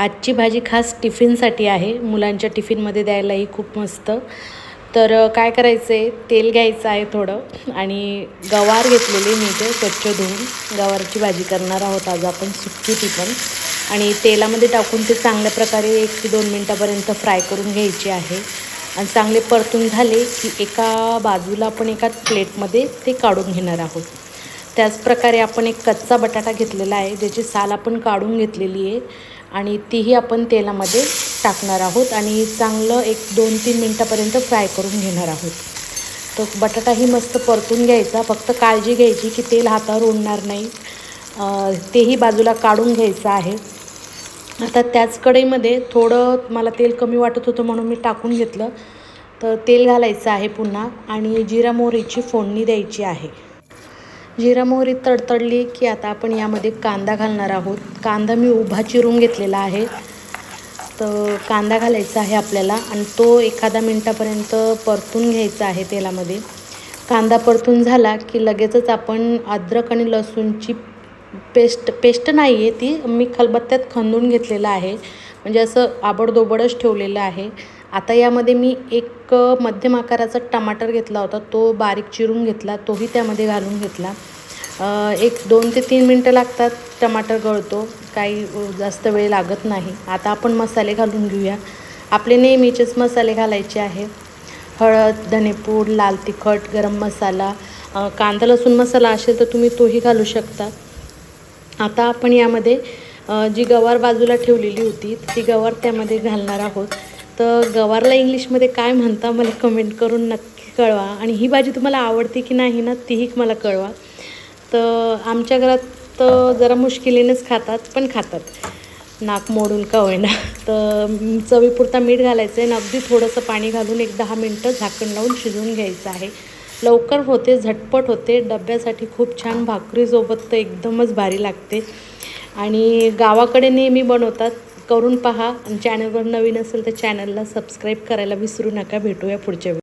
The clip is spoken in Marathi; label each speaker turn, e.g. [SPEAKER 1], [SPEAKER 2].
[SPEAKER 1] आजची भाजी खास टिफिनसाठी आहे. मुलांच्या टिफिनमध्ये द्यायलाही खूप मस्त. तर काय करायचं आहे तेल घ्यायचं आहे थोडं आणि गवार घेतलेली मी ते स्वच्छ धुवून. गवारची भाजी करणार आहोत आज आपण सुकी ती पण. आणि तेलामध्ये टाकून ते चांगल्या प्रकारे एक ते दोन मिनटापर्यंत फ्राय करून घ्यायची आहे. आणि चांगले परतून झाले की एका बाजूला आपण एका प्लेटमध्ये ते काढून घेणार आहोत. त्याचप्रकारे आपण एक कच्चा बटाटा घेतलेला आहे ज्याची साल आपण काढून घेतलेली आहे. आणि तीही आपण तेलामध्ये टाकणार आहोत आणि चांगलं एक दोन तीन मिनटापर्यंत फ्राय करून घेणार आहोत. तो बटाटाही मस्त परतून घ्यायचा. फक्त काळजी घ्यायची की तेल हातावर उडणार नाही. तेही बाजूला काढून घ्यायचं आहे. आता त्याच कढईमध्ये थोडं मला तेल कमी वाटत होतं म्हणून मी टाकून घेतलं. तर तेल घालायचं आहे पुन्हा आणि जिरा मोहरीची फोडणी द्यायची आहे. जिरा मोहरी तडतडली की आता आपण यामध्ये कांदा घालणार आहोत. कांदा मी उभा चिरून घेतलेला आहे. तर कांदा घालायचा आहे आपल्याला आणि तो एखादा मिनटापर्यंत परतून घ्यायचा आहे तेलामध्ये. कांदा परतून झाला की लगेचच आपण अद्रक आणि लसूणची पेस्ट पेस्ट नाही आहे ती मी खलबत्त्यात खंदून घेतलेलं आहे. म्हणजे असं आबडदोबडच ठेवलेलं आहे. आता यामध्ये मी एक मध्यम आकाराचा टमाटर घेतला होता. तो बारीक चिरून घेतला तोही त्यामध्ये घालून घेतला. एक दोन ते तीन मिनटं लागतात टमाटर गळतो. काही जास्त वेळ लागत नाही. आता आपण मसाले घालून घेऊया. आपले नेहमीचेच मसाले घालायचे आहे. हळद धनेपूड लाल तिखट गरम मसाला कांदा लसूण मसाला असेल तर तुम्ही तोही घालू शकता. आता आपण यामध्ये जी गवार बाजूला ठेवलेली होती ती गवार त्यामध्ये घालणार आहोत. तर गवारला इंग्लिशमध्ये काय म्हणता मला कमेंट करून नक्की कळवा. आणि ही भाजी तुम्हाला आवडते की नाही ना तीही मला कळवा. तर आमच्या घरात तर जरा मुश्किलीनेच खातात पण खातात. नाक मोडून का होईना. तर चवीपुरता मीठ घालायचं आहे आणि अगदी थोडंसं पाणी घालून एक दहा मिनटं झाकण लावून शिजवून घ्यायचं आहे. लवकर होते झटपट होते. डब्यासाठी खूप छान भाकरीसोबत तर एकदमच भारी लागते. आणि गावाकडे नेहमी बनवतात करून पहा. आणि चॅनलवर नवीन असेल तर चॅनलला सबस्क्राईब करायला विसरू नका. भेटूया पुढच्या वेळी